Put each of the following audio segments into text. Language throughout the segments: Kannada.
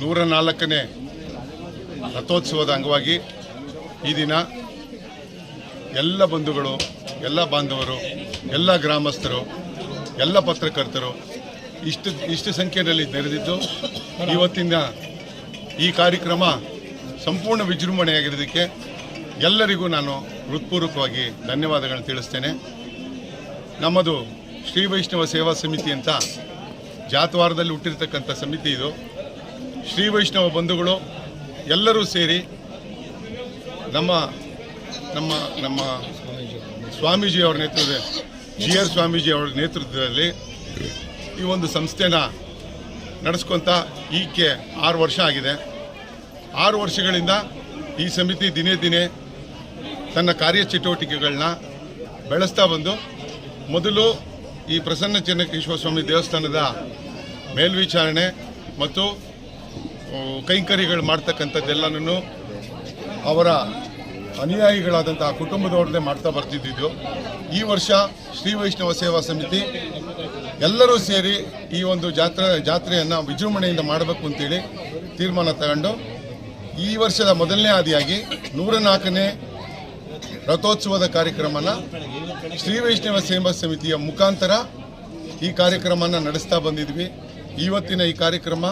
ನೂರ ನಾಲ್ಕನೇ ರಥೋತ್ಸವದ ಅಂಗವಾಗಿ ಈ ದಿನ ಎಲ್ಲ ಬಂಧುಗಳು, ಎಲ್ಲ ಬಾಂಧವರು, ಎಲ್ಲ ಗ್ರಾಮಸ್ಥರು, ಎಲ್ಲ ಪತ್ರಕರ್ತರು ಇಷ್ಟು ಇಷ್ಟು ಸಂಖ್ಯೆಯಲ್ಲಿ ನೆರೆದಿದ್ದು ಇವತ್ತಿನ ಈ ಕಾರ್ಯಕ್ರಮ ಸಂಪೂರ್ಣ ವಿಜೃಂಭಣೆಯಾಗಿರೋದಕ್ಕೆ ಎಲ್ಲರಿಗೂ ನಾನು ಹೃತ್ಪೂರ್ವಕವಾಗಿ ಧನ್ಯವಾದಗಳನ್ನು ತಿಳಿಸ್ತೇನೆ. ನಮ್ಮದು ಶ್ರೀ ವೈಷ್ಣವ ಸೇವಾ ಸಮಿತಿ ಅಂತ ಜಾತವಾರದಲ್ಲಿ ಹುಟ್ಟಿರ್ತಕ್ಕಂಥ ಸಮಿತಿ ಇದು. ಶ್ರೀ ವೈಷ್ಣವ ಬಂಧುಗಳು ಎಲ್ಲರೂ ಸೇರಿ ನಮ್ಮ ನಮ್ಮ ನಮ್ಮ ಸ್ವಾಮೀಜಿ ಅವರ ನೇತೃತ್ವದಲ್ಲಿ, ಜಿ ಆರ್ ಸ್ವಾಮೀಜಿ ಅವರ ನೇತೃತ್ವದಲ್ಲಿ ಈ ಒಂದು ಸಂಸ್ಥೆನ ನಡೆಸ್ಕೊತ ಈಕೆ ಆರು ವರ್ಷ ಆಗಿದೆ. ಆರು ವರ್ಷಗಳಿಂದ ಈ ಸಮಿತಿ ದಿನೇ ದಿನೇ ತನ್ನ ಕಾರ್ಯಚಟುವಟಿಕೆಗಳನ್ನ ಬೆಳೆಸ್ತಾ ಬಂದು ಮೊದಲು ಈ ಪ್ರಸನ್ನ ಚೆನ್ನಕೇಶ್ವರ ಸ್ವಾಮಿ ದೇವಸ್ಥಾನದ ಮೇಲ್ವಿಚಾರಣೆ ಮತ್ತು ಕೈಂಕರ್ಯಗಳು ಮಾಡ್ತಕ್ಕಂಥದ್ದೆಲ್ಲನೂ ಅವರ ಅನುಯಾಯಿಗಳಾದಂತಹ ಕುಟುಂಬದವ್ರನ್ನೇ ಮಾಡ್ತಾ ಬರ್ತಿದ್ದಿದ್ದು. ಈ ವರ್ಷ ಶ್ರೀ ವೈಷ್ಣವ ಸೇವಾ ಸಮಿತಿ ಎಲ್ಲರೂ ಸೇರಿ ಈ ಒಂದು ಜಾತ್ರೆ, ಜಾತ್ರೆಯನ್ನು ವಿಜೃಂಭಣೆಯಿಂದ ಮಾಡಬೇಕು ಅಂತೇಳಿ ತೀರ್ಮಾನ ತಗೊಂಡು, ಈ ವರ್ಷದ ಮೊದಲನೇ ಆದಿಯಾಗಿ ನೂರ ನಾಲ್ಕನೇ ರಥೋತ್ಸವದ ಕಾರ್ಯಕ್ರಮನ ಶ್ರೀ ವೈಷ್ಣವ ಸೇವಾ ಸಮಿತಿಯ ಮುಖಾಂತರ ಈ ಕಾರ್ಯಕ್ರಮನ ನಡೆಸ್ತಾ ಬಂದಿದ್ವಿ. ಇವತ್ತಿನ ಈ ಕಾರ್ಯಕ್ರಮ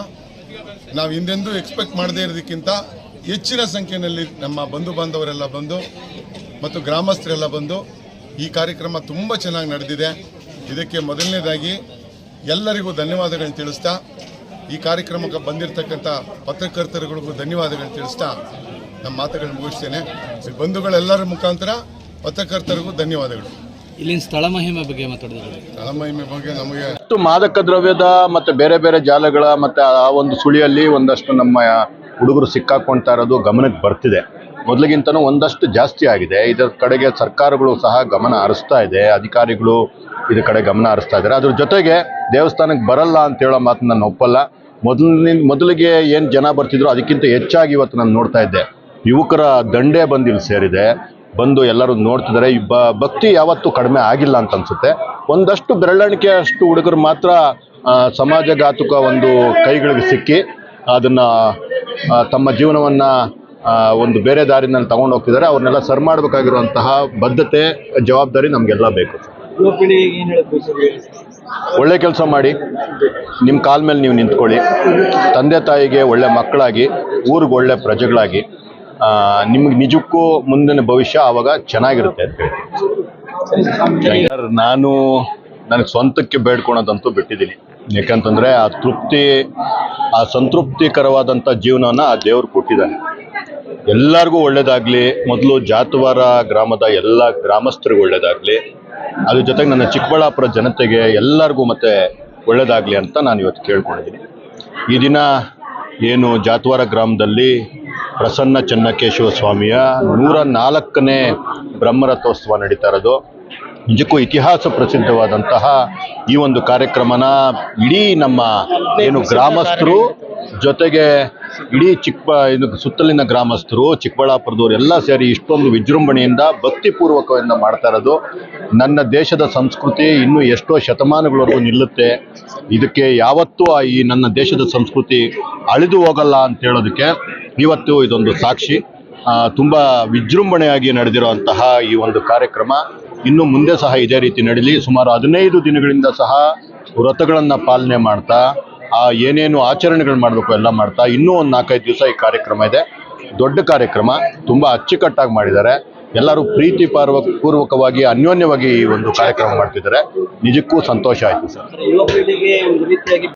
ನಾವು ಹಿಂದೆಂದೂ ಎಕ್ಸ್ಪೆಕ್ಟ್ ಮಾಡದೇ ಇರೋದಕ್ಕಿಂತ ಹೆಚ್ಚಿನ ಸಂಖ್ಯೆಯಲ್ಲಿ ನಮ್ಮ ಬಂಧು ಬಾಂಧವರೆಲ್ಲ ಬಂದು ಮತ್ತು ಗ್ರಾಮಸ್ಥರೆಲ್ಲ ಬಂದು ಈ ಕಾರ್ಯಕ್ರಮ ತುಂಬ ಚೆನ್ನಾಗಿ ನಡೆದಿದೆ. ಇದಕ್ಕೆ ಮೊದಲನೇದಾಗಿ ಎಲ್ಲರಿಗೂ ಧನ್ಯವಾದಗಳನ್ನು ತಿಳಿಸ್ತಾ, ಈ ಕಾರ್ಯಕ್ರಮಕ್ಕೆ ಬಂದಿರತಕ್ಕಂಥ ಪತ್ರಕರ್ತರುಗಳಿಗೂ ಧನ್ಯವಾದಗಳನ್ನು ತಿಳಿಸ್ತಾ ನಮ್ಮ ಮಾತುಗಳನ್ನು ಮುಗಿಸ್ತೇನೆ. ಬಂಧುಗಳೆಲ್ಲರ ಮುಖಾಂತರ ಪತ್ರಕರ್ತರಿಗೂ ಧನ್ಯವಾದಗಳು. ಇಲ್ಲಿನ ಸ್ಥಳ ಮಹಿಮೆ ಬಗ್ಗೆ ಮಾತಾಡಿದ್ರೆ ಬಗ್ಗೆ ನಮಗೆ ಮಾದಕ ದ್ರವ್ಯದ ಮತ್ತೆ ಬೇರೆ ಬೇರೆ ಜಾಲಗಳ ಮತ್ತೆ ಆ ಒಂದು ಸುಳಿಯಲ್ಲಿ ಒಂದಷ್ಟು ನಮ್ಮ ಹುಡುಗರು ಸಿಕ್ಕಾಕೊಳ್ತಾ ಇರೋದು ಗಮನಕ್ಕೆ ಬರ್ತಿದೆ. ಮೊದಲಿಗಿಂತನೂ ಒಂದಷ್ಟು ಜಾಸ್ತಿ ಆಗಿದೆ. ಇದರ ಕಡೆಗೆ ಸರ್ಕಾರಗಳು ಸಹ ಗಮನ ಹರಿಸ್ತಾ ಇದೆ. ಅಧಿಕಾರಿಗಳು ಇದ್ರ ಕಡೆ ಗಮನ ಹರಿಸ್ತಾ ಇದ್ದಾರೆ. ಅದ್ರ ಜೊತೆಗೆ ದೇವಸ್ಥಾನಕ್ಕೆ ಬರಲ್ಲ ಅಂತ ಹೇಳೋ ಮಾತು ನಾನು ಒಪ್ಪಲ್ಲ. ಮೊದಲಿನ ಮೊದಲಿಗೆ ಏನು ಜನ ಬರ್ತಿದ್ರು ಅದಕ್ಕಿಂತ ಹೆಚ್ಚಾಗಿ ಇವತ್ತು ನಾನು ನೋಡ್ತಾ ಇದ್ದೆ. ಯುವಕರ ದಂಡೆ ಬಂದಿಲ್ಲಿ ಸೇರಿದೆ. ಬಂದು ಎಲ್ಲರೂ ನೋಡ್ತಿದ್ದಾರೆ ಬ, ಭಕ್ತಿ ಯಾವತ್ತೂ ಕಡಿಮೆ ಆಗಿಲ್ಲ ಅಂತ ಅನ್ಸುತ್ತೆ. ಒಂದಷ್ಟು ಬೆರಳಿಕೆ ಅಷ್ಟು ಹುಡುಗರು ಮಾತ್ರ ಸಮಾಜಘಾತುಕ ಒಂದು ಕೈಗಳಿಗೆ ಸಿಕ್ಕಿ ಅದನ್ನ ತಮ್ಮ ಜೀವನವನ್ನ ಒಂದು ಬೇರೆ ದಾರಿನಲ್ಲಿ ತಗೊಂಡು ಹೋಗ್ತಿದ್ದಾರೆ ಅವ್ರನ್ನೆಲ್ಲ ಸರ್ ಮಾಡಬೇಕಾಗಿರುವಂತಹ ಬದ್ಧತೆ, ಜವಾಬ್ದಾರಿ ನಮಗೆಲ್ಲ ಬೇಕು. ಒಳ್ಳೆ ಕೆಲಸ ಮಾಡಿ. ನಿಮ್ಮ ಕಾಲ ಮೇಲೆ ನೀವು ನಿಂತ್ಕೊಳ್ಳಿ. ತಂದೆ ತಾಯಿಗೆ ಒಳ್ಳೆ ಮಕ್ಕಳಾಗಿ, ಊರಿಗೆ ಒಳ್ಳೆ ಪ್ರಜೆಗಳಾಗಿ ನಿಮ್ಗೆ ನಿಜಕ್ಕೂ ಮುಂದಿನ ಭವಿಷ್ಯ ಆವಾಗ ಚೆನ್ನಾಗಿರುತ್ತೆ ಅಂತ ಹೇಳಿ ನಾನು ನನಗೆ ಸ್ವಂತಕ್ಕೆ ಬೇಡ್ಕೊಳೋದಂತೂ ಬಿಟ್ಟಿದ್ದೀನಿ. ಯಾಕಂತಂದ್ರೆ ಆ ತೃಪ್ತಿ, ಆ ಸಂತೃಪ್ತಿಕರವಾದಂಥ ಜೀವನನ ಆ ದೇವ್ರು ಕೊಟ್ಟಿದ್ದಾನೆ. ಎಲ್ಲರಿಗೂ ಒಳ್ಳೇದಾಗ್ಲಿ, ಮೊದಲು ಜಾತವಾರ ಗ್ರಾಮದ ಎಲ್ಲ ಗ್ರಾಮಸ್ಥರಿಗೂ ಒಳ್ಳೇದಾಗ್ಲಿ, ಅದ್ರ ಜೊತೆಗೆ ನನ್ನ ಚಿಕ್ಕಬಳ್ಳಾಪುರ ಜನತೆಗೆ ಎಲ್ಲರಿಗೂ ಮತ್ತೆ ಒಳ್ಳೇದಾಗ್ಲಿ ಅಂತ ನಾನು ಇವತ್ತು ಕೇಳ್ಕೊಂಡಿದ್ದೀನಿ. ಈ ದಿನ ಏನು ಜಾತವಾರ ಗ್ರಾಮದಲ್ಲಿ ಪ್ರಸನ್ನ ಚನ್ನಕೇಶವ ಸ್ವಾಮಿಯ ನೂರ ನಾಲ್ಕನೇ ಬ್ರಹ್ಮರಥೋತ್ಸವ ನಡೀತಾ ಇರೋದು. ನಿಜಕ್ಕೂ ಇತಿಹಾಸ ಪ್ರಸಿದ್ಧವಾದಂತಹ ಈ ಒಂದು ಕಾರ್ಯಕ್ರಮನ ಇಡೀ ನಮ್ಮ ಏನು ಗ್ರಾಮಸ್ಥರು ಜೊತೆಗೆ ಇಡೀ ಚಿಕ್ಕ, ಇದು ಸುತ್ತಲಿನ ಗ್ರಾಮಸ್ಥರು, ಚಿಕ್ಕಬಳ್ಳಾಪುರದವರು ಎಲ್ಲ ಸೇರಿ ಇಷ್ಟೊಂದು ವಿಜೃಂಭಣೆಯಿಂದ ಭಕ್ತಿಪೂರ್ವಕದಿಂದ ಮಾಡ್ತಾ ಇರೋದು. ನನ್ನ ದೇಶದ ಸಂಸ್ಕೃತಿ ಇನ್ನೂ ಎಷ್ಟೋ ಶತಮಾನಗಳವರೆಗೂ ನಿಲ್ಲುತ್ತೆ. ಇದಕ್ಕೆ ಯಾವತ್ತೂ ಈ ನನ್ನ ದೇಶದ ಸಂಸ್ಕೃತಿ ಅಳಿದು ಹೋಗಲ್ಲ ಅಂತ ಹೇಳೋದಕ್ಕೆ ಇವತ್ತು ಇದೊಂದು ಸಾಕ್ಷಿ. ತುಂಬ ವಿಜೃಂಭಣೆಯಾಗಿ ನಡೆದಿರುವಂತಹ ಈ ಒಂದು ಕಾರ್ಯಕ್ರಮ. ಇನ್ನು ಮುಂದೆ ಸಹ ಇದೇ ರೀತಿ ನಡೀಲಿ. ಸುಮಾರು ಹದಿನೈದು ದಿನಗಳಿಂದ ಸಹ ವ್ರತಗಳನ್ನು ಪಾಲನೆ ಮಾಡ್ತಾ, ಆ, ಏನೇನು ಆಚರಣೆಗಳು ಮಾಡಬೇಕು ಎಲ್ಲ ಮಾಡ್ತಾ, ಇನ್ನೂ ಒಂದು ನಾಲ್ಕೈದು ದಿವಸ ಈ ಕಾರ್ಯಕ್ರಮ ಇದೆ. ದೊಡ್ಡ ಕಾರ್ಯಕ್ರಮ. ತುಂಬ ಅಚ್ಚುಕಟ್ಟಾಗಿ ಮಾಡಿದ್ದಾರೆ. ಎಲ್ಲರೂ ಪ್ರೀತಿ ಪಾರ್ವ, ಪೂರ್ವಕವಾಗಿ, ಅನ್ಯೋನ್ಯವಾಗಿ ಈ ಒಂದು ಕಾರ್ಯಕ್ರಮ ಮಾಡ್ತಿದ್ದಾರೆ. ನಿಜಕ್ಕೂ ಸಂತೋಷ ಆಯಿತು ಸರ್.